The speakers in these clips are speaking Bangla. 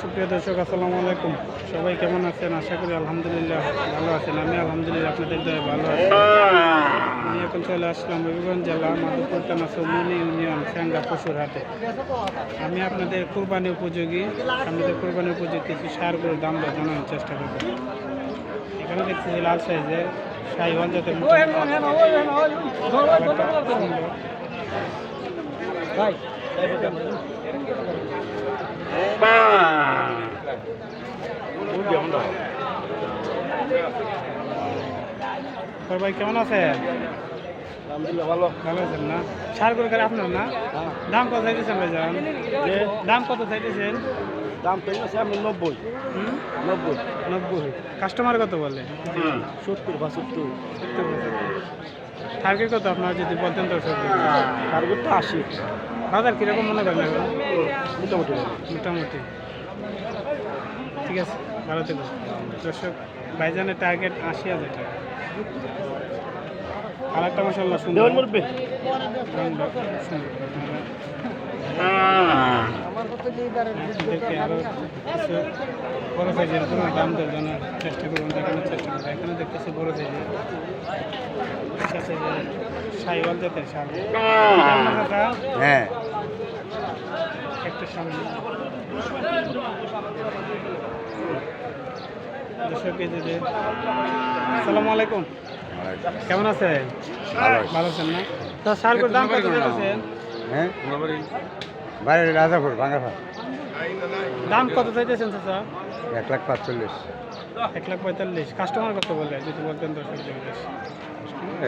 সুপ্রিয় দর্শক আসসালামু আলাইকুম। সবাই কেমন আছেন? আশা করি আলহামদুলিল্লাহ ভালো আছেন। আমি আলহামদুলিল্লাহ আপনাদের দয়ে ভালো আছি। আমি এখন চলে আসলাম হবিগঞ্জ জেলা মাধবপুর থানা সৌমনি ইউনিয়ন স্যাঙ্গা পশুর হাটে। আমি আপনাদের কোরবানি উপযোগী আপনাদের কোরবানি উপযোগী কিছু সারগুলোর দাম জানানোর চেষ্টা করব। এখানে দেখতেছি লাল সাইজের শাহিওয়াল যাতে ভাই তোর ভাই কেমন আছে আলহামদুলিল্লাহ ভালো। ভালো আছেন না? সার করে করে আপনার না? দাম কত চাইতেছেন ভাই যান দাম কত চাইতেছেন? দাম পেয়েছে আমি নব্বই? নব্বই। নব্বই। কাস্টমার কত বলে? সত্তর বা সত্তর টার্গেট কত আপনার যদি বলতেন তো সব টার্গেটটা আশি। বাজার কীরকম মনে করেন মোটামুটি। মোটামুটি। ঠিক আছে। ভালো থেকো দর্শক ভাইজানের টার্গেট আশি হাজার টাকা। কালারটা মশাল্লা সুন্দর। আরও বড় সাইজের কোনো দাম দর জানার চেষ্টা করুন দেখানোর চেষ্টা করুন এখানে দেখতেছি বড় সাইজের সাইওয়াল জাতের সার হ্যাঁ। একটা সামনে। আসসালামু আলাইকুম। কেমন আছেন? ভালো আছেন না? তো সারগুলোর দাম কত চাইতেছেন? হ্যাঁ? বাইরে রাজাপুর বাঙ্গাফা দাম কত চাইতেছেন চাচা? এক লাখ পাঁচচল্লিশ। এক লাখ পঁয়তাল্লিশ। কাস্টমার কত বলে? যদি বলতেন দর্শক জগদীশ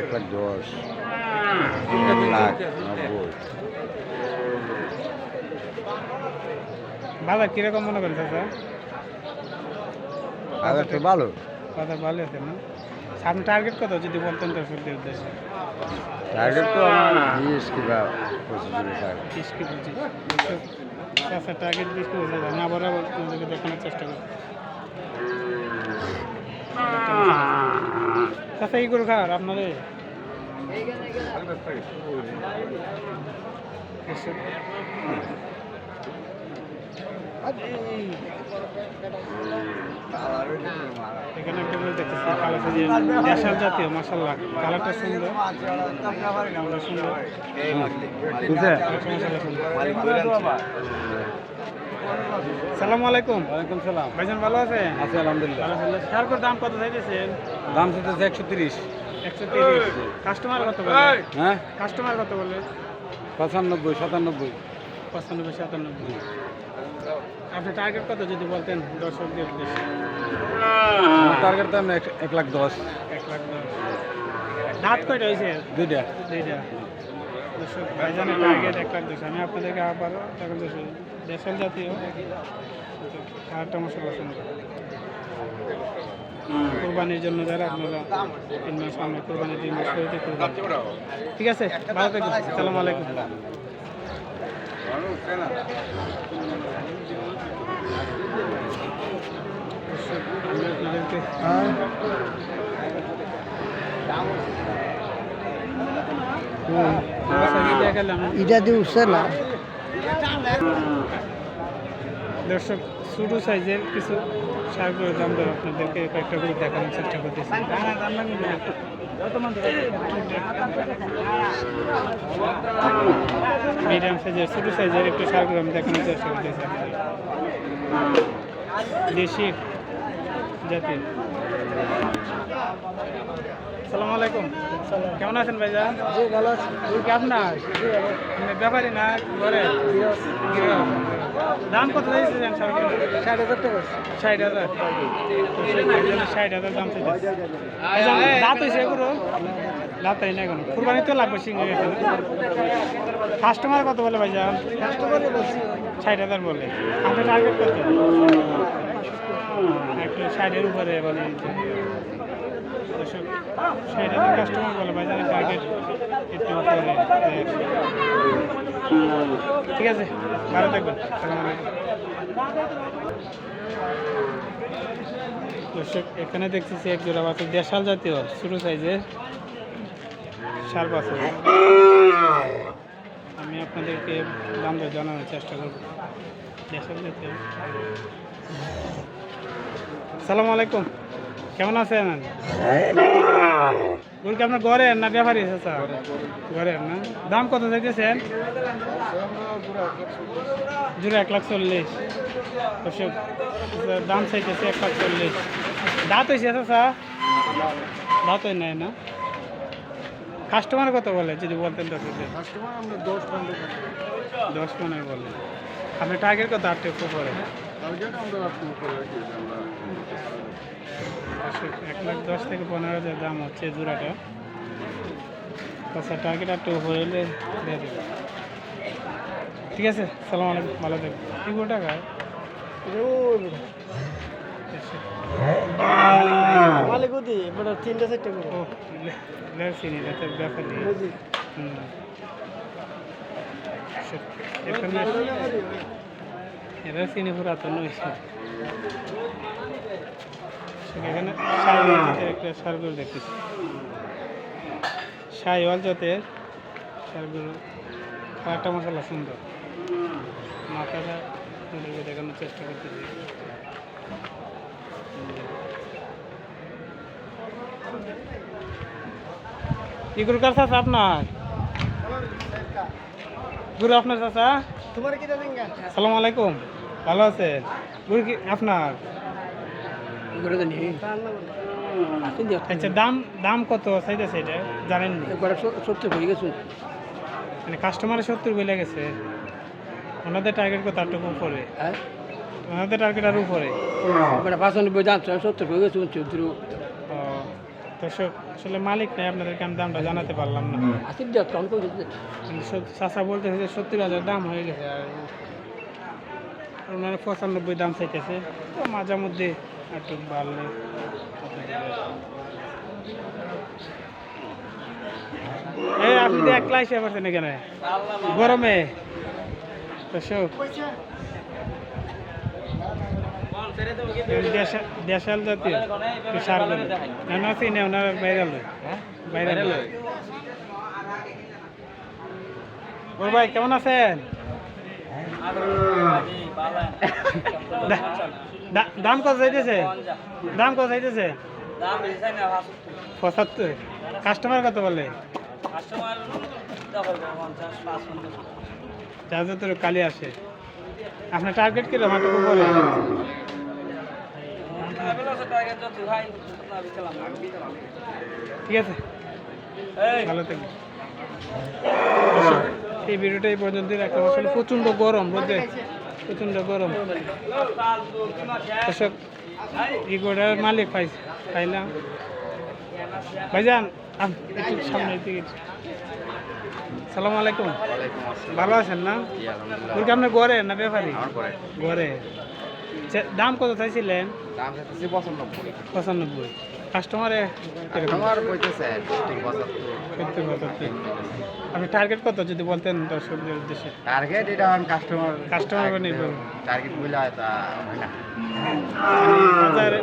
এক লাখ দশ। এক লাখ নব্বই। বাজার কীরকম মনে করেন চাচা? হাজার তো ভালো। বাজার ভালো আছে না? আপনি টার্গেট কত যদি বলতেন দর্শকদের উদ্দেশ্যে? টার্গেট তো বিশ কিংবা পঁচিশ কি পঁচিশ? চাচা টার্গেট বিশ কি পঁচিশ আমি আবার আবার তোমাদেরকে দেখানোর চেষ্টা করি। চাচা এই করে খাওয়ার আপনাদের? দর্শক, এখানে একটা করে দেখতেছি কালো সাজিয়ে দেশাল জাতীয় মাসাল্লাহ কালারটা সুন্দর। সুন্দর সালামু আলাইকুম। ওয়ালাইকুম সালাম। ভাইজান ভালো আছেন? আছি আলহামদুলিল্লাহ। দাম কত চাইতেছেন? দাম চাইতেছে একশো তিরিশ। একশো তিরিশ। কাস্টমার কত বলে? হ্যাঁ? কাস্টমার কত বলে? পঁচানব্বই সাতানব্বই। পঁচানব্বই সাতানব্বই। আপনি টার্গেট কত যদি বলতেন দর্শকদের উদ্দেশ্যে? টার্গেট দাম এক লাখ দশ। এক লাখ দশ। দাঁত কয়টা হয়েছে? দুইটা। দুইটা। দর্শক ভাইজানের টার্গেট এক লাখ দশ। আমি আপনাদেরকে আবারও টাকা দশ দেশাল জাতীয় আরেকটা মশলা সুন্দর কোরবানির জন্য যারা আপনারা তিন মাস সামনে কোরবানির তিন মাস ঠিক আছে? ভালো থাকবেন। সালাম আলাইকুম দর্শক, আমি আপনাদেরকে দেখালাম এটা দিয়ে উঠছে না। দর্শক ছোটো সাইজের কিছু সারগুলোর দাম দর আপনাদেরকে কয়েকটা করে দেখানোর চেষ্টা করতেছি। মিডিয়াম সাইজের ছোটো সাইজের একটু সারগুলো আমি দেখানোর চেষ্টা করতেছি দেশি জাতির সালামু আলাইকুম। কেমন আছেন ভাইজা ভালো আছে। কি আপনার আপনি ব্যাপারী না ঘরে? দাম কত চাইছেন ষাট হাজার টাকা। ষাট হাজার। ষাট হাজার দাম দাঁত হয়েছে এগুলো। দাঁত হয় না এখন। কুরবানি তো লাগবে সিঙ্গে কাস্টমার কত বলে ভাইজা কাস্টমারে বলছি। ষাট হাজার বলে। আপনার টার্গেট কত? একটু ষাটের উপরে বলে দর্শক ষাট হাজার কাস্টমার বলে ভাইজানের টার্গেট একটু উপরে ঠিক আছে। ভালো থাকবেন। এখানে দেখতেছি এক জোড়া বাছুর দেশাল জাতীয় ছোটো সাইজের সার বাছুর আমি আপনাদেরকে দাম জানানোর চেষ্টা করব। দেশের জাতীয়। সালাম আলাইকুম। কেমন আছেন? গরু আপনার ঘরের না ব্যাপারী চাচা ঘরের না? দাম কত চাইতেছেন? জুড়ে এক লাখ চল্লিশ। দাম চাইতেছে এক লাখ চল্লিশ। দাঁত হয়েছে চাচা দাঁত হয় নাই না? কাস্টমার কত বলে যদি বলতেন দশ দশ পনেরো বলে। আপনি টার্গেট কত আটটু একটু পরে? টার্গেট আমরা এক লাখ দশ থেকে পনেরো হাজার দাম হচ্ছে জোড়াটা। আচ্ছা টার্গেট একটু উপরে হলে দিয়ে দেবে। ঠিক আছে সালাম আলাইকুম ভালো থাকবে কি গো টাকা? তিনটা চারটে করে ও চিনি ব্যাপারে বুঝি। হুম। এরা চিনি পুরাতন হয়েছে। এখানে জাতের একটা সারগুলো দেখতেছি। সাইওয়াল জাতের সারগুলো। কয়েকটা মশলা সুন্দর। মাথাটা আপনাদেরকে দেখানোর চেষ্টা করতেছি। কার আপনার? গুরু আপনার চাচা? তোমার কি সালাম আলাইকুম। ভালো আছে গুরু কি আপনার? আচ্ছা দাম দাম কত চাইতেছে এটা? জানেন হয়ে গেছে। মানে কাস্টমারের সত্তর বলে গেছে। ওনাদের টার্গেট কত? আটটুকু উপরে। হ্যাঁ? ওনাদের টার্গেট আর উপরে। মানে পাঁচানব্বই সত্যি হয়ে গেছে চৌধুরী ও দর্শক আসলে মালিক নাই আপনাদেরকে আমি দামটা জানাতে পারলাম না। চাচা বলতেছে যে সত্তর হাজার দাম হয়ে গেছে আর ওনারা পঁচানব্বই দাম চাইতেছে। তো মাঝে মধ্যে একটু বাড়লে এই আপনি তো একলা এসে পারছেন এখানে। গরমে। দেশাল জাতীয় সারগুলো না ওনার বাইরে লয় বাইরে ওর ভাই কেমন আছেন? দাম কত চাইতেছে? দাম কত চাইতেছে? পঁচাত্তর। কাস্টমার কত বলে? যার যত কালি আসে। আপনার টার্গেট কীরকম একটু বলে ঠিক আছে। ভালো থাকবে এই ভিডিওটা এই পর্যন্ত রাখতে আসলে প্রচণ্ড গরম বুঝলে? প্রচণ্ড গরম। দর্শক ইগোটার মালিক পাই পাইলাম ভাইজান একটু সামনে দিকে। সালাম আলাইকুম। ভালো আছেন না? বলছি আপনার গড়ে না ব্যাপারি গড়ে চে- দাম কত চাইছিলেন? পঁচানব্বই। কাস্টমারে আমার বইতেছে আপনি টার্গেট কত যদি বলতেন দর্শকদের উদ্দেশ্যে? টার্গেট এটা কাস্টমার কাস্টমার নির্ভর। টার্গেট বলে তা হয় না। বাজারে